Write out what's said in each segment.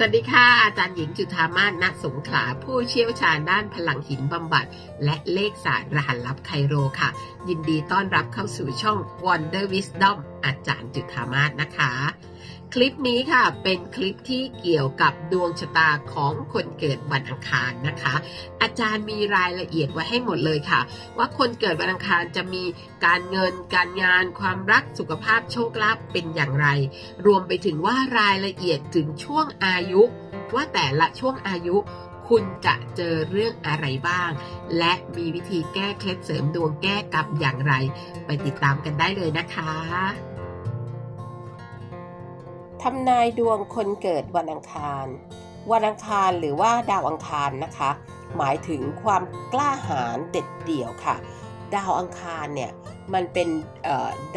สวัสดีค่ะ อาจารย์หญิงจุธามาศณสงขลา ผู้เชี่ยวชาญด้านพลังหินบำบัด และเลขศาสตร์รหัสลับไคโรค่ะ ยินดีต้อนรับเข้าสู่ช่อง Wonder Wisdom อาจารย์จุธามาศนะคะ คลิปนี้ค่ะเป็นคลิปที่เกี่ยวกับดวงชะตาของคนเกิดวันอังคารนะคะ อาจารย์มีรายละเอียดไว้ให้หมดเลยค่ะ ว่าคนเกิดวันอังคารจะมีการเงิน การงาน ความรักสุขภาพโชคลาภเป็นอย่างไร รวมไปถึงว่ารายละเอียดถึงช่วงอายุ ว่าแต่ละช่วงอายุคุณจะเจอเรื่องอะไรบ้าง และมีวิธีแก้เคล็ดเสริมดวงแก้กรรมอย่างไร ไปติดตามกันได้เลยนะคะ ทำนายดวงคนเกิดวันอังคาร วันอังคารหรือว่าดาวอังคารนะคะ หมายถึงความกล้าหาญเด็ดเดี่ยวค่ะ ดาวอังคารเนี่ยมันเป็น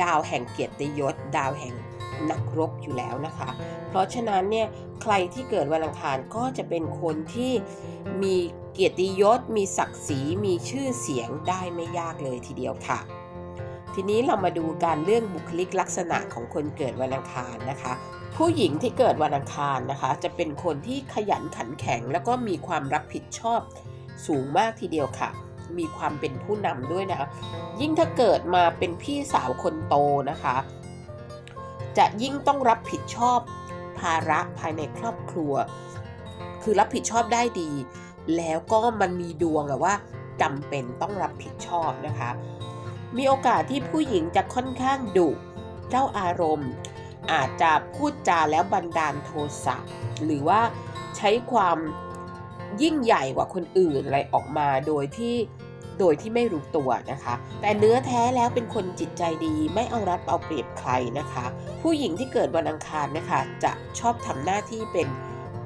ดาวแห่งเกียรติยศ ดาวแห่งนักรบอยู่แล้วนะคะ เพราะฉะนั้นเนี่ยใครที่เกิดวันอังคารก็จะเป็นคนที่มีเกียรติยศ มีศักดิ์ศรี มีชื่อเสียงได้ไม่ยากเลยทีเดียวค่ะ ทีนี้เรามาดูการเรื่องบุคลิกลักษณะของคนเกิดวันอังคารนะคะ ผู้หญิงที่เกิดวันอังคารนะคะ จะเป็นคนที่ขยันขันแข็ง แล้วก็มีความรับผิดชอบสูงมากทีเดียวค่ะ มีความเป็นผู้นำด้วยนะยิ่งถ้าเกิดมาเป็นพี่สาวคนโตนะคะ จะยิ่งต้องรับผิดชอบภาระภายในครอบครัว คือรับผิดชอบได้ดี แล้วก็มันมีดวงอะว่าจำเป็นต้องรับผิดชอบนะคะ มีโอกาสที่ผู้หญิงจะค่อนข้างดุเจ้าอารมณ์ อาจจะพูดจาแล้วบันดาลโทสะหรือว่าใช้ความยิ่งใหญ่กว่าคนอื่นอะไรออกมาโดยที่โดยที่ไม่รู้ตัวนะคะ แต่เนื้อแท้แล้วเป็นคนจิตใจดีไม่เอารัดเอาเปรียบใครนะคะ ผู้หญิงที่เกิดวันอังคารนะคะ จะชอบทำหน้าที่เป็น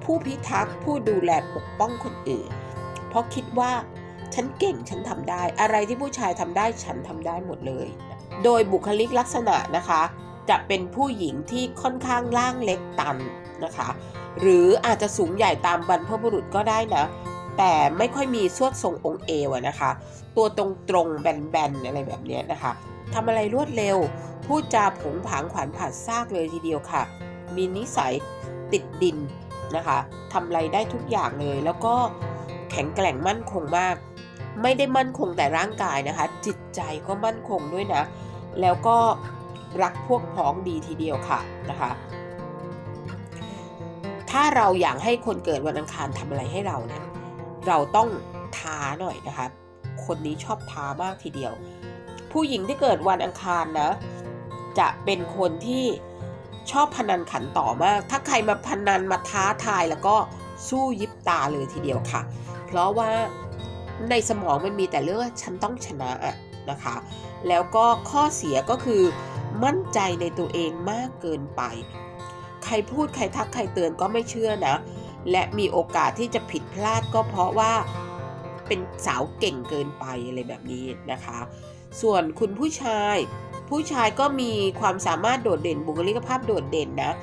ผู้พิทักษ์ผู้ดูแลปกป้องคนอื่น เพราะคิดว่า ฉันเก่งฉันทำได้ อะไรที่ผู้ชายทำได้ฉันทำได้หมดเลย โดยบุคลิกลักษณะนะคะ จะเป็นผู้หญิงที่ค่อนข้างร่างเล็กตันนะคะ หรืออาจจะสูงใหญ่ตามบรรพบุรุษก็ได้นะ แต่ไม่ค่อยมีสวดทรงองค์เอวนะคะ ตัวตรงตรงแบนๆอะไรแบบนี้นะคะทำอะไรรวดเร็ว พูดจาผงผางขวานผ่าซากเลยทีเดียวค่ะ มีนิสัยติดดินนะคะทำอะไรได้ทุกอย่างเลยแล้วก็แข็งแกร่งมั่นคงมาก ไม่ได้มั่นคงแต่ร่างกายนะคะ จิตใจก็มั่นคงด้วยนะ แล้วก็รักพวกพ้องดีทีเดียวค่ะนะคะ ถ้าเราอยากให้คนเกิดวันอังคารทำอะไรให้เราเนี่ยเราต้องท้าหน่อยนะคะ คนนี้ชอบท้ามากทีเดียว ผู้หญิงที่เกิดวันอังคารนะ จะเป็นคนที่ชอบพนันขันต่อมาก ถ้าใครมาพนันมาท้าทายแล้วก็สู้ยิบตาเลยทีเดียวค่ะ เพราะว่า ในสมองมันมีแต่เรื่องฉันต้องชนะอะนะคะ แล้วก็ข้อเสียก็คือ มั่นใจในตัวเองมากเกินไป ใครพูดใครทักใครเตือนก็ไม่เชื่อนะ และมีโอกาสที่จะผิดพลาดก็เพราะว่าเป็นสาวเก่งเกินไปอะไรแบบนี้นะคะ ส่วนคุณผู้ชาย ผู้ชายก็มีความสามารถโดดเด่นบุคลิกภาพโดดเด่นนะ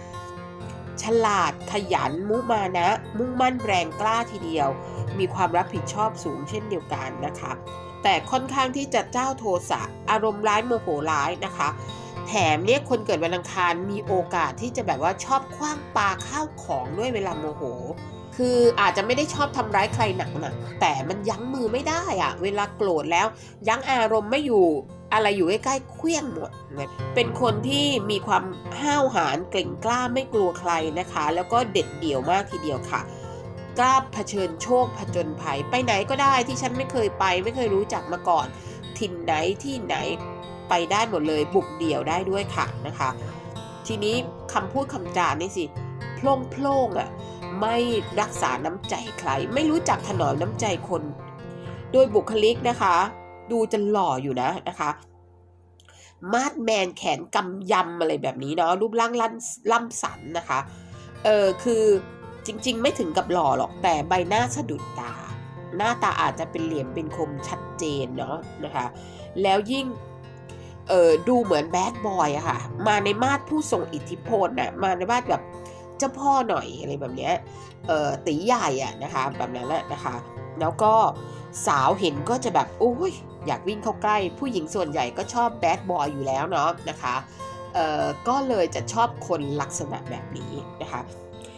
ฉลาดขยันมุมานะ มุ่งมั่นแรงกล้าทีเดียว มีความรับผิดชอบสูงเช่นเดียวกันนะคะ แต่ค่อนข้างที่จะเจ้าโทสะอารมณ์ร้ายโมโหร้ายนะคะ แถมเนี่ยคนเกิดวันอังคารมีโอกาสที่จะแบบว่าชอบคว้างปลาข้าวของด้วยเวลาโมโห คืออาจจะไม่ได้ชอบทำร้ายใครหนักหนักๆแต่มันยั้งมือไม่ได้อะเวลาโกรธแล้ว ยั้งอารมณ์ไม่อยู่อะไรอยู่ใกล้ๆเคลี้ยงหมด เป็นคนที่มีความห้าวหาญเก่งกล้าไม่กลัวใครนะคะ แล้วก็เด็ดเดี่ยวมากทีเดียวค่ะ กล้าเผชิญโชคผจญภัยไปไหนก็ได้ที่ฉันไม่เคยไป ไม่เคยรู้จักมาก่อน ถิ่นไหนที่ไหนไปได้หมดเลยบุกเดี่ยวได้ด้วยค่ะนะคะ ทีนี้คำพูดคำจานี่สิโพล่งโพล่งอะไม่รักษาน้ำใจใคร ไม่รู้จักถนอมน้ำใจคน โดยบุคลิกนะคะ ดูจะหล่ออยู่นะนะคะ มาดแมนแขนกำยำอะไรแบบนี้เนาะรูปร่างล่ำล่ำสันนะคะเออคือ จริงๆ ไม่ถึงกับหล่อหรอกแต่ใบหน้าสะดุดตา หน้าตาอาจจะเป็นเหลี่ยมเป็นคมชัดเจนเนาะนะคะ แล้วยิ่งเออดูเหมือนแบดบอยอะค่ะ มาในมาดผู้ทรงอิทธิพลนะมาในมาดแบบเจ้าพ่อหน่อยอะไรแบบเนี้ยเออตีใหญ่อะนะคะแบบนั้นแหละนะคะ แล้วก็สาวเห็นก็จะแบบโอ้ยอยากวิ่งเข้าใกล้ ผู้หญิงส่วนใหญ่ก็ชอบแบดบอยอยู่แล้วเนาะนะคะเออก็เลยจะชอบคนลักษณะแบบนี้นะคะ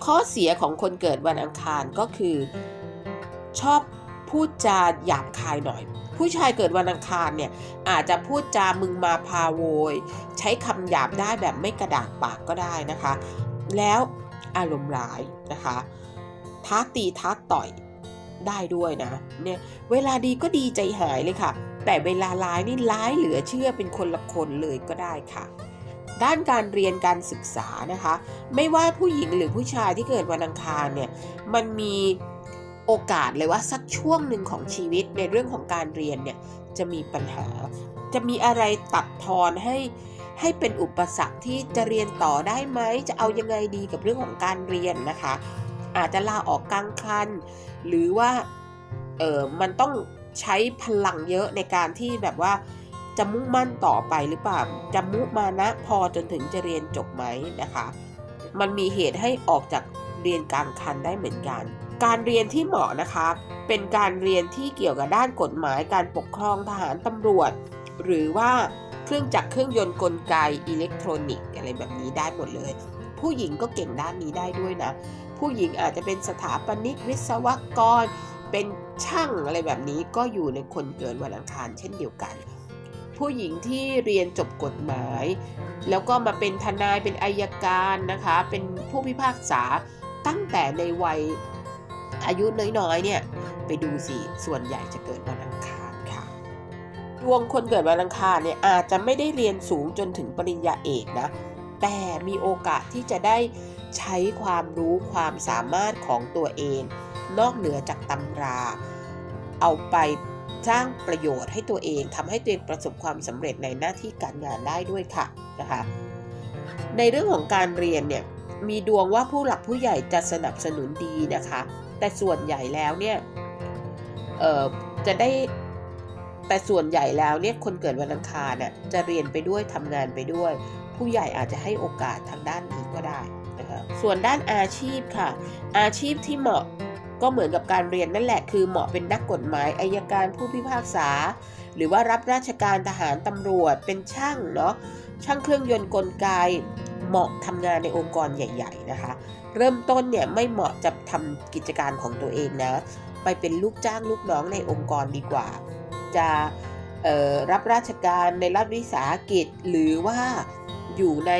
ข้อเสียของคนเกิดวันอังคารก็คือ ชอบพูดจาหยาบคายหน่อย ผู้ชายเกิดวันอังคารเนี่ยอาจจะพูดจามึงมาพาโวย ใช้คำหยาบได้แบบไม่กระดากปากก็ได้นะคะ แล้วอารมณ์ร้ายนะคะท้าตีท้าต่อยได้ด้วยนะเนี่ยเวลาดีก็ดีใจหายเลยค่ะ แต่เวลาร้ายนี่ร้ายเหลือเชื่อเป็นคนละคนเลยก็ได้ค่ะ ด้านการเรียนการศึกษานะคะ ไม่ว่าผู้หญิงหรือผู้ชายที่เกิดวันอังคารเนี่ยมันมีโอกาสเลยว่าสักช่วงหนึ่งของชีวิตในเรื่องของการเรียนเนี่ยจะมีปัญหา จะมีอะไรตัดทอนให้ให้เป็นอุปสรรคที่จะเรียนต่อได้ไหมจะเอายังไงดีกับเรื่องของการเรียนนะคะ อาจจะลาออกกลางคัน หรือว่าเออมันต้องใช้พลังเยอะในการที่แบบว่า จะมุ่งมั่นต่อไปหรือเปล่าจะมุมานะพอจนถึงจะเรียนจบไหมนะคะ มันมีเหตุให้ออกจากเรียนกลางคันได้เหมือนกัน การเรียนที่เหมาะนะคะ เป็นการเรียนที่เกี่ยวกับด้านกฎหมายการปกครองทหารตำรวจ หรือว่าเครื่องจักรเครื่องยนต์กลไกอิเล็กทรอนิกส์อะไรแบบนี้ได้หมดเลย ผู้หญิงก็เก่งด้านนี้ได้ด้วยนะ ผู้หญิงอาจจะเป็นสถาปนิกวิศวกร เป็นช่างอะไรแบบนี้ก็อยู่ในคนเกิดวันอังคารเช่นเดียวกัน ผู้หญิงที่เรียนจบกฎหมาย แล้วก็มาเป็นทนายเป็นอายการนะคะ เป็นผู้พิพากษาตั้งแต่ในวัยอายุน้อยๆเนี่ยไปดูสิส่วนใหญ่จะเกิดวันอังคารค่ะดวงคนเกิดวันอังคารเนี่ยอาจจะไม่ได้เรียนสูงจนถึงปริญญาเอกนะแต่มีโอกาสที่จะได้ใช้ความรู้ความสามารถของตัวเอง นอกเหนือจากตำรา เอาไป สร้างประโยชน์ให้ตัวเองทำให้ตัวเองประสบความสำเร็จในหน้าที่การงานได้ด้วยค่ะนะคะในเรื่องของการเรียนเนี่ยมีดวงว่าผู้หลักผู้ใหญ่จะสนับสนุนดีนะคะ แต่ส่วนใหญ่แล้วเนี่ยเออจะได้แต่ส่วนใหญ่แล้วเนี่ยคนเกิดวันอังคารน่ะจะเรียนไปด้วยทำงานไปด้วย ผู้ใหญ่อาจจะให้โอกาสทางด้านนี้ก็ได้นะคะส่วนด้านอาชีพค่ะ อาชีพที่เหมาะ ก็เหมือนกับการเรียนนั่นแหละ คือเหมาะเป็นนักกฎหมายอายการผู้พิพากษา หรือว่ารับราชการทหารตำรวจเป็นช่างเนาะช่างเครื่องยนต์กลไกเหมาะทำงานในองค์กรใหญ่ ๆนะคะ เริ่มต้นเนี่ยไม่เหมาะจะทำกิจการของตัวเองนะไปเป็นลูกจ้างลูกน้องในองค์กรดีกว่า จะรับราชการในรัฐวิสาหกิจ หรือว่าอยู่ใน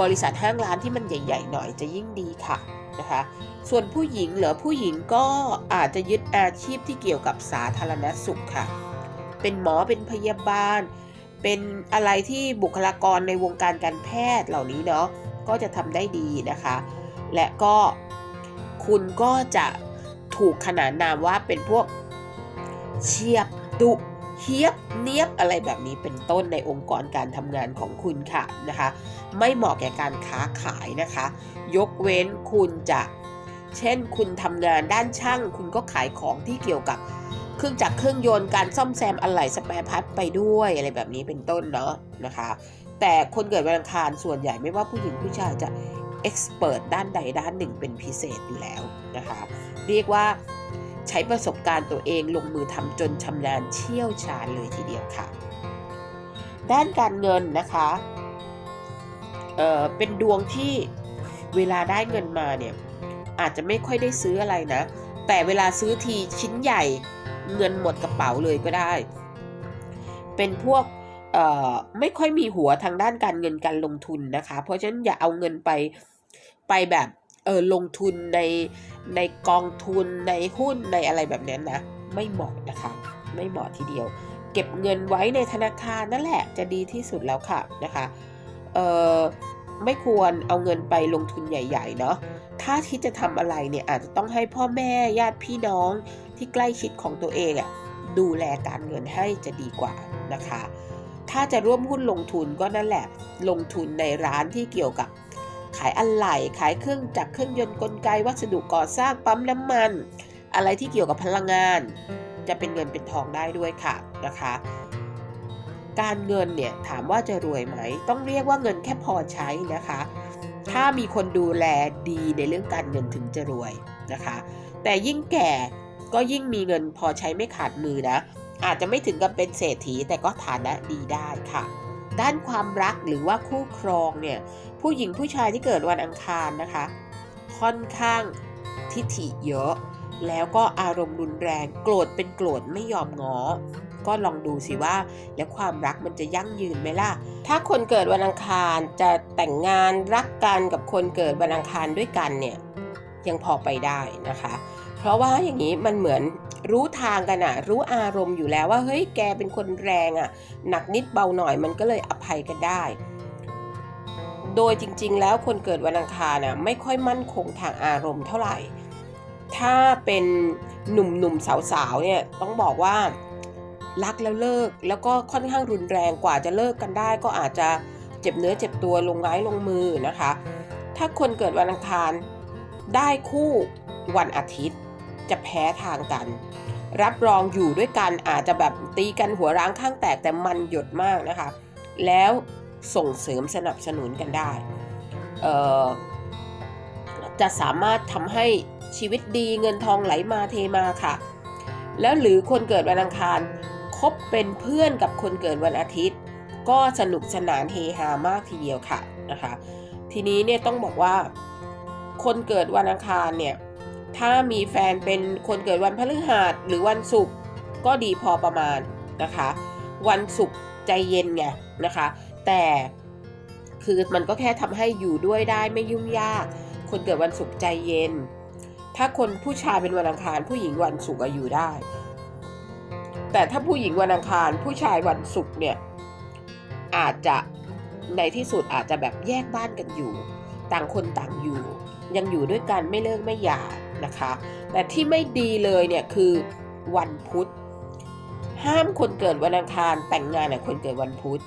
บริษัทห้างร้านที่มันใหญ่ ๆ หน่อยจะยิ่งดีค่ะ นะคะ ส่วนผู้หญิงเหรอผู้หญิงก็อาจจะยึดอาชีพที่เกี่ยวกับสาธารณสุขค่ะ เป็นหมอเป็นพยาบาล เป็นอะไรที่บุคลากรในวงการการแพทย์เหล่านี้เนาะก็จะทำได้ดีนะคะ และก็คุณก็จะถูกขนานนามว่าเป็นพวกเฉียบดุ เฮียบเนียบอะไรแบบนี้เป็นต้นในองค์กรการทำงานของคุณค่ะนะคะ ไม่เหมาะแก่การค้าขายนะคะ ยกเว้นคุณจะ เช่นคุณทำงานด้านช่าง คุณก็ขายของที่เกี่ยวกับเครื่องจักรเครื่องยนต์การซ่อมแซมอะไหล่สแปรพาร์ทไปด้วยอะไรแบบนี้เป็นต้นเนาะนะคะ แต่คนเกิดวันอังคารส่วนใหญ่ไม่ว่าผู้หญิงผู้ชายจะเอ็กซ์เพรสด้านใดด้านหนึ่งเป็นพิเศษอยู่แล้วนะคะ เรียกว่า ใช้ประสบการณ์ตัวเองลงมือทำจนชำนาญเชี่ยวชาญเลยทีเดียวค่ะ ด้านการเงินนะคะเออเป็นดวงที่เวลาได้เงินมาเนี่ยอาจจะไม่ค่อยได้ซื้ออะไรนะ แต่เวลาซื้อทีชิ้นใหญ่เงินหมดกระเป๋าเลยก็ได้ เป็นพวกเอ่อไม่ค่อยมีหัวทางด้านการเงินการลงทุนนะคะ เพราะฉะนั้นอย่าเอาเงินไปไปแบบ เออลงทุนในในกองทุนในหุ้นในอะไรแบบนั้นะ ไม่เหมาะนะคะ ไม่เหมาะทีเดียว เก็บเงินไว้ในธนาคารนั่นแหละจะดีที่สุดแล้วค่ะนะคะเออไม่ควรเอาเงินไปลงทุนใหญ่ ๆ เนาะถ้าที่จะทำอะไรเนี่ยอาจจะต้องให้พ่อแม่ญาติพี่น้องที่ใกล้ชิดของตัวเองอะ่ะดูแลการเงินให้จะดีกว่านะคะ ถ้าจะร่วมหุ้นลงทุนก็นั่นแหละ ลงทุนในร้านที่เกี่ยวกับ ขายอะไหล่ขายเครื่องจักรเครื่องยนต์กลไกวัสดุก่อสร้างปั๊มน้ำมัน อะไรที่เกี่ยวกับพลังงาน จะเป็นเงินเป็นทองได้ด้วยค่ะนะคะ การเงินเนี่ยถามว่าจะรวยไหม ต้องเรียกว่าเงินแค่พอใช้นะคะ ถ้ามีคนดูแลดีในเรื่องการเงินถึงจะรวยนะคะ แต่ยิ่งแก่ก็ยิ่งมีเงินพอใช้ไม่ขาดมือนะ อาจจะไม่ถึงกับเป็นเศรษฐีแต่ก็ฐานะดีได้ค่ะ ด้านความรักหรือว่าคู่ครองเนี่ยผู้หญิงผู้ชายที่เกิดวันอังคารนะคะ ค่อนข้างทิฐิเยอะ แล้วก็อารมณ์รุนแรงโกรธเป็นโกรธไม่ยอมงอ ก็ลองดูสิว่า แล้วความรักมันจะยั่งยืนไหมล่ะ ถ้าคนเกิดวันอังคารจะแต่งงานรักกันกับคนเกิดวันอังคารด้วยกันเนี่ยยังพอไปได้นะคะ เพราะว่าอย่างนี้มันเหมือน รู้ทางกันอะรู้อารมณ์อยู่แล้วว่าเฮ้ยแกเป็นคนแรงอะหนักนิดเบาหน่อยมันก็เลยอภัยกันได้ โดยจริง ๆ แล้วคนเกิดวันอังคารน่ะไม่ค่อยมั่นคงทางอารมณ์เท่าไหร่ ถ้าเป็นหนุ่มๆสาวๆเนี่ยต้องบอกว่ารักแล้วเลิกแล้วก็ค่อนข้างรุนแรงกว่าจะเลิกกันได้ ก็อาจจะเจ็บเนื้อเจ็บตัวลงไม้ลงมือนะคะ ถ้าคนเกิดวันอังคารได้คู่วันอาทิตย์ จะแพ้ทางกัน รับรองอยู่ด้วยกันอาจจะแบบตีกันหัวร้างข้างแตกแต่มันหยดมากนะคะ แล้วส่งเสริมสนับสนุนกันได้จะสามารถทำให้ชีวิตดีเงินทองไหลมาเทมาค่ะ แล้วหรือคนเกิดวันอังคารคบเป็นเพื่อนกับคนเกิดวันอาทิตย์ ก็สนุกสนานเฮฮามากทีเดียวค่ะนะคะ ทีนี้เนี่ยต้องบอกว่า คนเกิดวันอังคารเนี่ย ถ้ามีแฟนเป็นคนเกิดวันพฤหัสหรือวันศุกร์ก็ดีพอประมาณนะคะ วันศุกร์ใจเย็นไงนะคะ แต่คือมันก็แค่ทำให้อยู่ด้วยได้ไม่ยุ่งยาก คนเกิดวันศุกร์ใจเย็น ถ้าคนผู้ชายเป็นวันอังคาร ผู้หญิงวันศุกร์อะอยู่ได้ แต่ถ้าผู้หญิงวันอังคาร ผู้ชายวันศุกร์เนี่ยอาจจะในที่สุดอาจจะแบบแยกบ้านกันอยู่ ต่างคนต่างอยู่ ยังอยู่ด้วยกันไม่เลิกไม่หย่า นะคะ แต่ที่ไม่ดีเลยเนี่ยคือวันพุธ ห้ามคนเกิดวันอังคารแต่งงานกับคนเกิดวันพุธ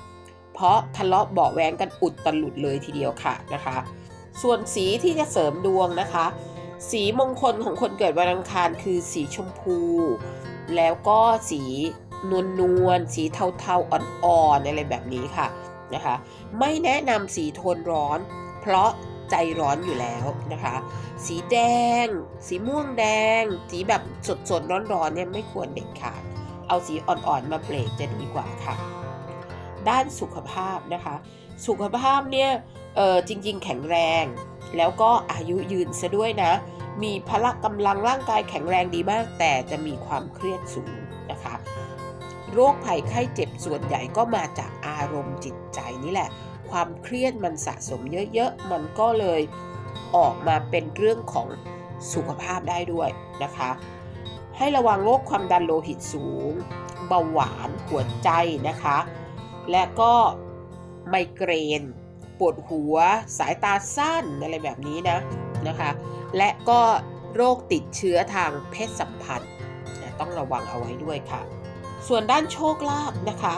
เพราะทะเลาะเบาะแวงกันอุดตลุดเลยทีเดียวค่ะนะคะ ส่วนสีที่จะเสริมดวงนะคะ สีมงคลของคนเกิดวันอังคารคือสีชมพู แล้วก็สีนวลนวลๆสีเทาๆอ่อนๆอะไรแบบนี้ค่ะนะคะ ไม่แนะนำสีโทนร้อน เพราะ ใจร้อนอยู่แล้วนะคะ สีแดง สีม่วงแดง สีแบบสดๆร้อนๆเนี่ยไม่ควรเด็ดขาดเอาสีอ่อนๆมาเบรกจะดีกว่าค่ะ ด้านสุขภาพนะคะ สุขภาพเนี่ยเออจริง ๆ แข็งแรง แล้วก็อายุยืนซะด้วยนะ มีพละกำลังร่างกายแข็งแรงดีมาก แต่จะมีความเครียดสูงนะคะ โรคภัยไข้เจ็บส่วนใหญ่ก็มาจากอารมณ์จิตใจนี่แหละ ความเครียดมันสะสมเยอะๆ มันก็เลยออกมาเป็นเรื่องของสุขภาพได้ด้วยนะคะ ให้ระวังโรคความดันโลหิตสูง เบาหวานหัวใจนะคะ และก็ไมเกรน ปวดหัว สายตาสั้นอะไรแบบนี้นะนะคะ และก็โรคติดเชื้อทางเพศสัมพันธ์ต้องระวังเอาไว้ด้วยค่ะ ส่วนด้านโชคลาภนะคะ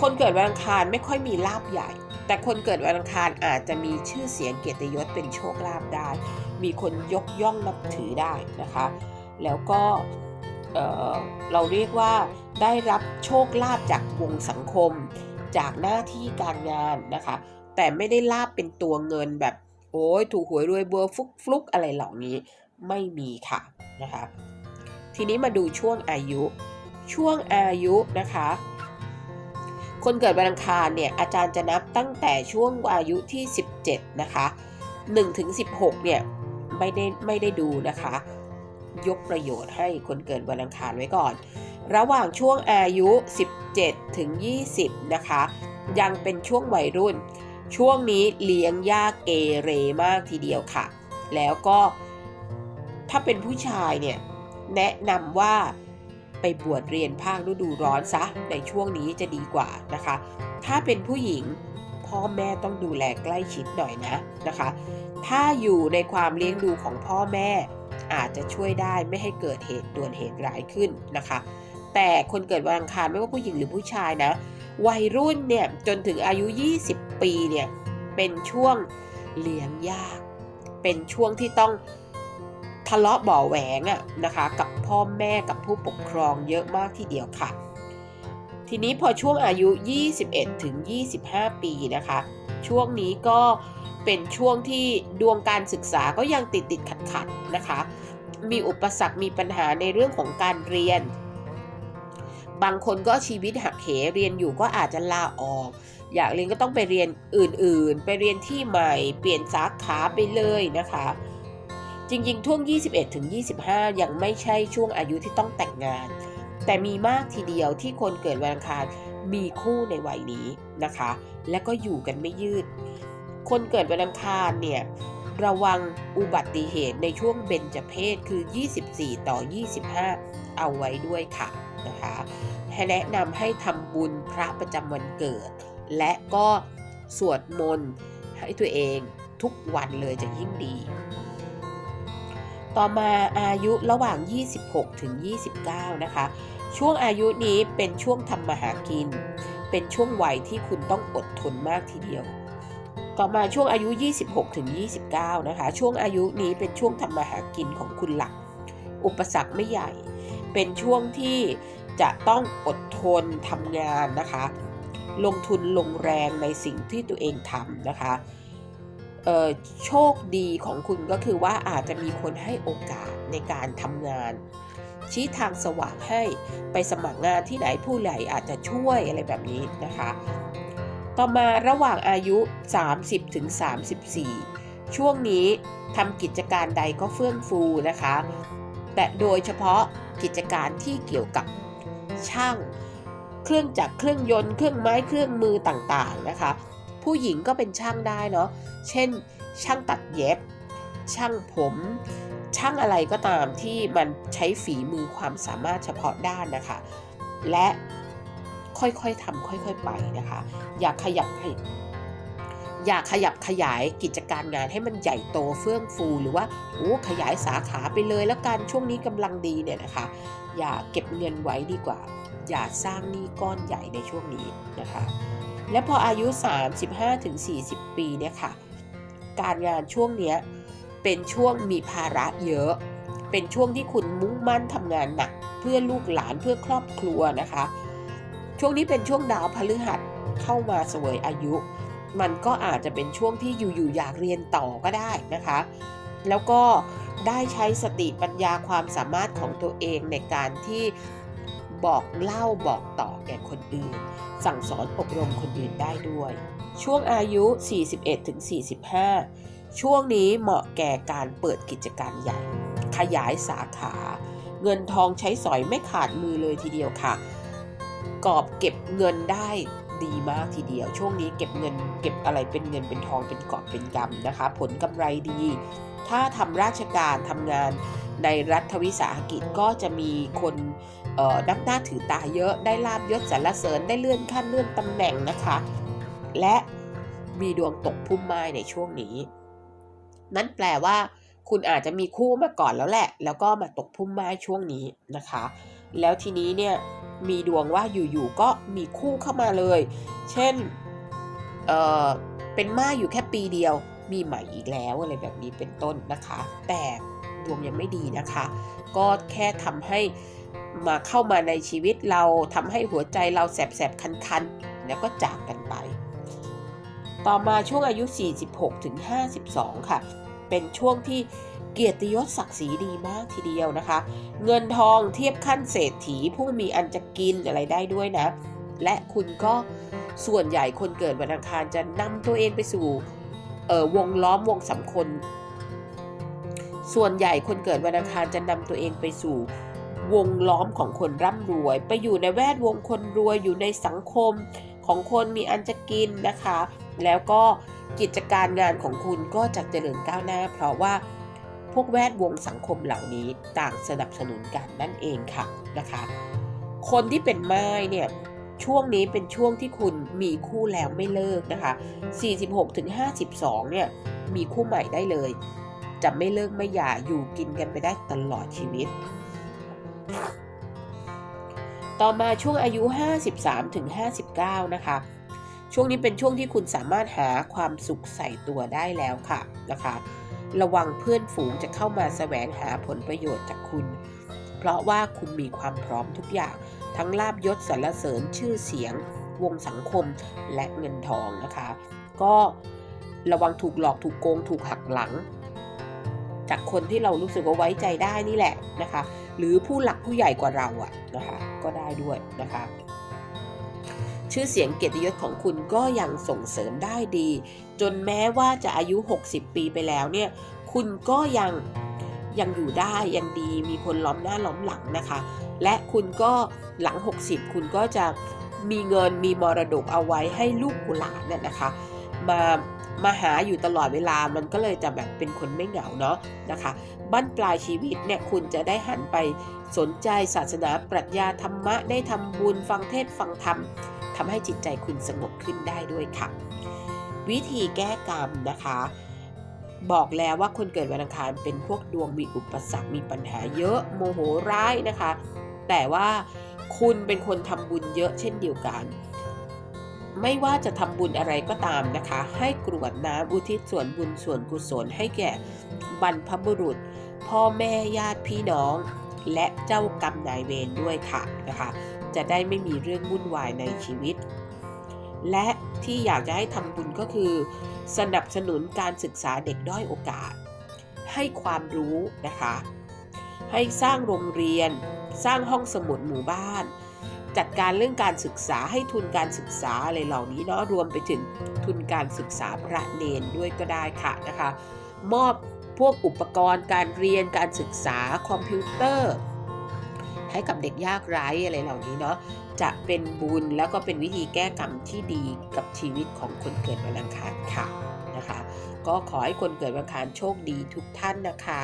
คนเกิดวันอังคารไม่ค่อยมีลาบใหญ่ แต่คนเกิดวันอังคารอาจจะมีชื่อเสียงเกียรติยศเป็นโชคลาภได้ มีคนยกย่องนับถือได้นะคะ แล้วก็เเราเรียกว่าได้รับโชคลาภจากวงสังคม จากหน้าที่การงานนะคะ แต่ไม่ได้ลาบเป็นตัวเงินแบบโอ้ยถูกหวยรวยเบอร์ฟุกฟลุกอะไรเหล่านี้ไม่มีค่ะนะคะ ทีนี้มาดูช่วงอายุ ช่วงอายุนะคะ คนเกิดวันอังคารเนี่ยอาจารย์จะนับตั้งแต่ช่วงอายุที่ 17 นะคะ1ถึง16 เนี่ยไม่ได้ไม่ได้ดูนะคะ ยกประโยชน์ให้คนเกิดวันอังคารไว้ก่อน ระหว่างช่วงอายุ 17 ถึง 20 นะคะ ยังเป็นช่วงวัยรุ่น ช่วงนี้เลี้ยงยากเกเรมากทีเดียวค่ะ แล้วก็ถ้าเป็นผู้ชายเนี่ยแนะนำว่า ไปบวชเรียนภาคฤดูร้อนซะในช่วงนี้จะดีกว่านะคะ ถ้าเป็นผู้หญิงพ่อแม่ต้องดูแลใกล้ชิดหน่อยนะนะคะ ถ้าอยู่ในความเลี้ยงดูของพ่อแม่อาจจะช่วยได้ไม่ให้เกิดเหตุด่วนเหตุร้ายขึ้นนะคะ แต่คนเกิดวันอังคารไม่ว่าผู้หญิงหรือผู้ชายนะ วัยรุ่นเนี่ยจนถึงอายุ 20 ปีเนี่ยเป็นช่วงเลี้ยงยาก เป็นช่วงที่ต้อง ทะเลาะเบ่อแหวงอะนะคะ กับพ่อแม่กับผู้ปกครองเยอะมากทีเดียวค่ะ ทีนี้พอช่วงอายุ 21 ถึง 25 ปีนะคะ ช่วงนี้ก็เป็นช่วงที่ดวงการศึกษาก็ยังติดติดขัดขัดๆนะคะ มีอุปสรรคมีปัญหาในเรื่องของการเรียน บางคนก็ชีวิตหักเหเรียนอยู่ก็อาจจะลาออก อยากเรียนก็ต้องไปเรียนอื่นๆ ไปเรียนที่ใหม่ เปลี่ยนสาขาไปเลยนะคะ จริงๆช่วง 21ถึง25 ยังไม่ใช่ช่วงอายุที่ต้องแต่งงาน แต่มีมากทีเดียวที่คนเกิดวันอังคารมีคู่ในวัยนี้นะคะ และก็อยู่กันไม่ยืด คนเกิดวันอังคารเนี่ยระวังอุบัติเหตุในช่วงเบญจเพศคือ 24 ต่อ 25 เอาไว้ด้วยค่ะนะคะให้แนะนำให้ทำบุญพระประจำวันเกิด และก็สวดมนต์ให้ตัวเองทุกวันเลยจะยิ่งดี ต่อมาอายุระหว่าง 26 ถึง 29 นะคะ ช่วงอายุนี้เป็นช่วงทำมาหากิน เป็นช่วงวัยที่คุณต้องอดทนมากทีเดียว ต่อมาช่วงอายุ 26 ถึง 29 นะคะ ช่วงอายุนี้เป็นช่วงทำมาหากินของคุณหลัก อุปสรรคไม่ใหญ่ เป็นช่วงที่จะต้องอดทนทำงานนะคะ ลงทุนลงแรงในสิ่งที่ตัวเองทำนะคะ โชคดีของคุณก็คือว่าอาจจะมีคนให้โอกาสในการทำงาน ชี้ทางสว่างให้ไปสมัครงานที่ไหนผู้ใหญ่อาจจะช่วยอะไรแบบนี้นะคะ ต่อมาระหว่างอายุ 30ถึง34 ช่วงนี้ทำกิจการใดก็เฟื่องฟูนะคะ แต่โดยเฉพาะกิจการที่เกี่ยวกับช่าง เครื่องจักรเครื่องยนต์เครื่องไม้เครื่องมือต่างๆนะคะ ผู้หญิงก็เป็นช่างได้เนาะ เช่น ช่างตัดเย็บ ช่างผม ช่างอะไรก็ตามที่มันใช้ฝีมือความสามารถเฉพาะด้านนะคะ และค่อยๆทำค่อยๆไปนะคะ อย่าขยับอย่าขยับขยายกิจการงานให้มันใหญ่โตเฟื่องฟู หรือว่าโอ้ขยายสาขาไปเลยแล้วกันช่วงนี้กำลังดีเนี่ยนะคะ อย่าเก็บเงินไว้ดีกว่า อย่าสร้างหนี้ก้อนใหญ่ในช่วงนี้นะคะ และพออายุ 35-40 ปีเนี่ยค่ะ การงานช่วงเนี้ยเป็นช่วงมีภาระเยอะ เป็นช่วงที่คุณมุ่งมั่นทำงานหนัก เพื่อลูกหลานเพื่อครอบครัวนะคะ ช่วงนี้เป็นช่วงดาวพฤหัสเข้ามาเสวยอายุ มันก็อาจจะเป็นช่วงที่อยู่ๆอยากเรียนต่อก็ได้นะคะ แล้วก็ได้ใช้สติปัญญาความสามารถของตัวเองในการที่ บอกเล่าบอกต่อแก่คนอื่น สั่งสอนอบรมคนอื่นได้ด้วย ช่วงอายุ 41-45 ช่วงนี้เหมาะแก่การเปิดกิจการใหญ่ ขยายสาขา เงินทองใช้สอยไม่ขาดมือเลยทีเดียวค่ะ กอบเก็บเงินได้ดีมากทีเดียว ช่วงนี้เก็บเงิน เก็บอะไรเป็นเงินเป็นทองเป็นกอบเป็นกำนะคะ ผลกำไรดี ถ้าทำราชการทำงานในรัฐวิสาหกิจก็จะมีคน นับหน้าถือตาเยอะได้ลาบยศสรรเสริญได้เลื่อนขั้นเลื่อนตำแหน่งนะคะ และมีดวงตกพุ่มไม้ในช่วงนี้ นั่นแปลว่า คุณอาจจะมีคู่มาก่อนแล้วแหละ แล้วก็มาตกพุ่มไม้ช่วงนี้นะคะ แล้วทีนี้เนี่ยมีดวงว่าอยู่ๆก็มีคู่เข้ามาเลย เช่นเออเป็นม่าอยู่แค่ปีเดียว มีใหม่อีกแล้วอะไรแบบนี้เป็นต้นนะคะ แต่ดวงยังไม่ดีนะคะ ก็แค่ทำให้ มาเข้ามาในชีวิตเราทำให้หัวใจเราแสบๆ คันๆ แล้วก็จากกันไป ต่อมาช่วงอายุ 46ถึง52ค่ะ เป็นช่วงที่เกียรติยศศักดิ์ศรีดีมากทีเดียวนะคะ เงินทองเทียบขั้นเศรษฐีผู้มีอันจะกินอะไรได้ด้วยนะ และคุณก็ส่วนใหญ่คนเกิดวันอังคารจะนำตัวเองไปสู่เออวงล้อมวงสังคมส่วนใหญ่คนเกิดวันอังคารจะนำตัวเองไปสู่ วงล้อมของคนร่ำรวย ไปอยู่ในแวดวงคนรวยอยู่ในสังคมของคนมีอันจะกินนะคะ แล้วก็กิจการงานของคุณก็จะเจริญก้าวหน้า เพราะว่าพวกแวดวงสังคมเหล่านี้ต่างสนับสนุนกันนั่นเองค่ะนะคะ คนที่เป็นไม้เนี่ยช่วงนี้เป็นช่วงที่คุณมีคู่แล้วไม่เลิกนะคะ 46-52 เนี่ยมีคู่ใหม่ได้เลย จะไม่เลิกไม่หย่าอยู่กินกันไปได้ตลอดชีวิต ต่อมาช่วงอายุ 53ถึง59 นะคะ ช่วงนี้เป็นช่วงที่คุณสามารถหาความสุขใส่ตัวได้แล้วค่ะนะคะ ระวังเพื่อนฝูงจะเข้ามาแสวงหาผลประโยชน์จากคุณ เพราะว่าคุณมีความพร้อมทุกอย่าง ทั้งลาบยศสรรเสริญชื่อเสียง วงสังคมและเงินทองนะคะ ก็ระวังถูกหลอกถูกโกงถูกหักหลัง จากคนที่เรารู้สึกว่าไว้ใจได้นี่แหละนะคะ หรือผู้หลักผู้ใหญ่กว่าเราอะนะคะก็ได้ด้วยนะคะ ชื่อเสียงเกียรติยศของคุณก็ยังส่งเสริมได้ดี จนแม้ว่าจะอายุ 60 ปีไปแล้วเนี่ยคุณก็ยังยังอยู่ได้ยังดีมีคนล้อมหน้าล้อมหลังนะคะ และคุณก็หลัง 60 คุณก็จะมีเงินมีมรดกเอาไว้ให้ลูกหลานน่ะนะคะ มา มาหาอยู่ตลอดเวลามันก็เลยจะแบบเป็นคนไม่เหงาเนาะนะคะบั้นปลายชีวิตเนี่ยคุณจะได้หันไปสนใจศาสนาปรัชญาธรรมะได้ทำบุญฟังเทศฟังธรรมทำให้จิตใจคุณสงบขึ้นได้ด้วยค่ะ วิธีแก้กรรมนะคะ บอกแล้วว่าคนเกิดวันอังคารเป็นพวกดวงมีอุปสรรคมีปัญหาเยอะโมโหร้ายนะคะ แต่ว่าคุณเป็นคนทำบุญเยอะเช่นเดียวกัน ไม่ว่าจะทำบุญอะไรก็ตามนะคะ ให้กรวดน้ำอุทิศส่วนบุญส่วนกุศลให้แก่บรรพบุรุษ พ่อแม่ญาติพี่น้อง และเจ้ากรรมนายเวรด้วยค่ะนะคะ จะได้ไม่มีเรื่องวุ่นวายในชีวิต และที่อยากจะให้ทำบุญก็คือ สนับสนุนการศึกษาเด็กด้อยโอกาส ให้ความรู้นะคะ ให้สร้างโรงเรียน สร้างห้องสมุดหมู่บ้าน จัดการเรื่องการศึกษาให้ทุนการศึกษาอะไรเหล่านี้เนาะรวมไปถึงทุนการศึกษาพระเนนด้วยก็ได้ค่ะนะคะ มอบพวกอุปกรณ์การเรียนการศึกษาคอมพิวเตอร์ ให้กับเด็กยากไร้อะไรเหล่านี้เนาะจะเป็นบุญแล้วก็เป็นวิธีแก้กรรมที่ดีกับชีวิตของคนเกิดวันอังคารค่ะนะคะ ก็ขอให้คนเกิดวันอังคารโชคดีทุกท่านนะคะ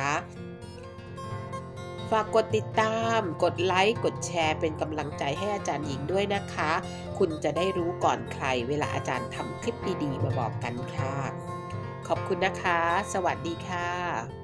ฝากกดติดตาม กดไลค์ กดแชร์ เป็นกำลังใจให้อาจารย์หญิงด้วยนะคะ คุณจะได้รู้ก่อนใคร เวลาอาจารย์ทำคลิปดีๆมาบอกกันค่ะ ขอบคุณนะคะ สวัสดีค่ะ